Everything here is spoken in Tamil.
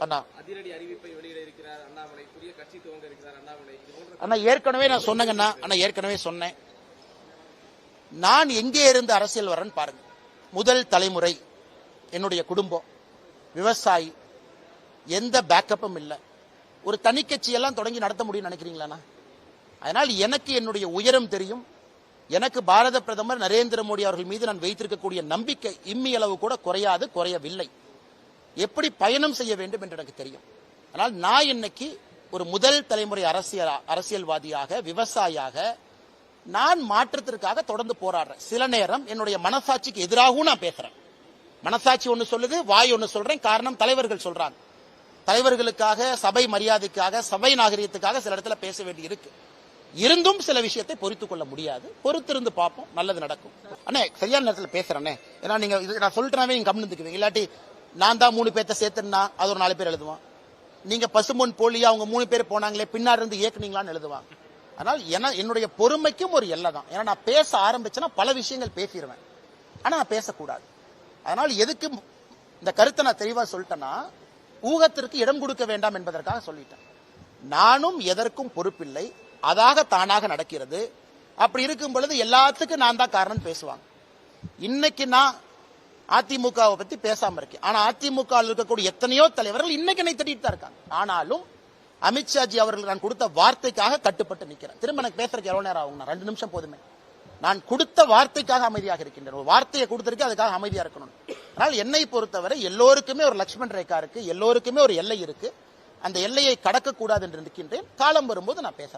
அண்ணா. அதிரடி அறிவிப்பை வெளியிட இருக்கிறார் அண்ணாமலை. புதிய கட்சி துவங்க இருக்கிறார் அண்ணாமலை. அண்ணா ஏற்கனவே நான் சொன்னேங்கண்ணா அண்ணா. ஏற்கனவே சொன்னேன். நான் எங்கே இருந்து அரசியல் வரேன்னு பாருங்க. முதல் தலைமுறை என்னுடைய குடும்பம் விவசாயி எந்த பேக்கப்பும் இல்லை. ஒரு தனி கட்சியெல்லாம் தொடங்கி நடத்த முடியும்னு நினைக்கிறீங்களாண்ணா அதனால் எனக்கு என்னுடைய உயரம் தெரியும். எனக்கு பாரத பிரதமர் நரேந்திர மோடி அவர்கள் மீது நான் வைத்திருக்கக்கூடிய நம்பிக்கை இம்மி அளவு கூட குறையாது குறையவில்லை. எப்படி பயணம் செய்ய வேண்டும் என்று எனக்கு தெரியும். ஆனால் நான் இன்னைக்கு ஒரு முதல் தலைமுறை அரசியல் அரசியல்வாதியாக விவசாயியாக நான் மாற்றத்திற்காக தொடர்ந்து போராடுறேன். சில நேரம் என்னுடைய மனசாட்சிக்கு எதிராகவும் நான் பேசுறேன். மனசாட்சி ஒன்னு சொல்லுது வாய் ஒன்னு சொல்றேன் காரணம் தலைவர்கள் சொல்றாங்க. தலைவர்களுக்காக சபை மரியாதைக்காக சபை நாகரிகத்துக்காக சில இடத்துல பேச வேண்டி இருக்கு. இருந்தும் சில விஷயத்தை பொறுத்துக் கொள்ள முடியாது. பொறுத்திருந்து பார்ப்போம் நல்லது நடக்கும். அண்ணே சரியான நேரத்தில் பேசுறேனே. ஏன்னா நீங்க இது நான் சொல்லிட்டேனாவே நீங்க கம்னு இல்லாட்டி நான் தான் மூணு பேர்த்த சேர்த்துனா அது ஒரு நாலு பேர் எழுதுவான். நீங்க பசுமொன் போலியா அவங்க மூணு பேர் போனாங்களே பின்னாடி இருந்து இயக்குனீங்களான்னு எழுதுவான். அதனால் என என்னுடைய பொறுமைக்கும் ஒரு எல்லை தான் ஏன்னா நான் பேச ஆரம்பிச்சேன்னா பல விஷயங்கள் பேசிடுவேன் ஆனால் நான் பேசக்கூடாது. அதனால் எதுக்கு இந்த கருத்தை நான் தெளிவாக சொல்லிட்டேன்னா ஊகத்திற்கு இடம் கொடுக்க வேண்டாம் என்பதற்காக சொல்லிட்டேன். நானும் எதற்கும் பொறுப்பில்லை. அதாக தானாக நடக்கிறது. அப்படி இருக்கும் பொழுது எல்லாத்துக்கும் நான் தான் காரணம் பேசுவாங்க. இன்னைக்கு நான் அதிமுகவை பத்தி பேசாம இருக்கேன் ஆனா அதிமுக இருக்கக்கூடிய எத்தனையோ தலைவர்கள் இன்னைக்கு என்னை திட்டிட்டு தான் இருக்காங்க. ஆனாலும் அமித்ஷாஜி அவர்கள் நான் கொடுத்த வார்த்தைக்காக கட்டுப்பட்டு நிக்கிறேன் திரும்ப எனக்கு பேசுறதுக்கு எவ்வளவு நேரம் ஆகும் ரெண்டு நிமிஷம் போதுமே. நான் கொடுத்த வார்த்தைக்காக அமைதியாக இருக்கின்றேன். ஒரு வார்த்தையை கொடுத்திருக்கேன் அதுக்காக அமைதியா இருக்கணும். ஆனால் என்னை பொறுத்தவரை எல்லோருக்குமே ஒரு லட்சுமண் ரேகா இருக்கு எல்லோருக்குமே ஒரு எல்லை இருக்கு. அந்த எல்லையை கடக்க கூடாது என்று நிற்கின்றேன். காலம் வரும்போது நான் பேசுறேன்.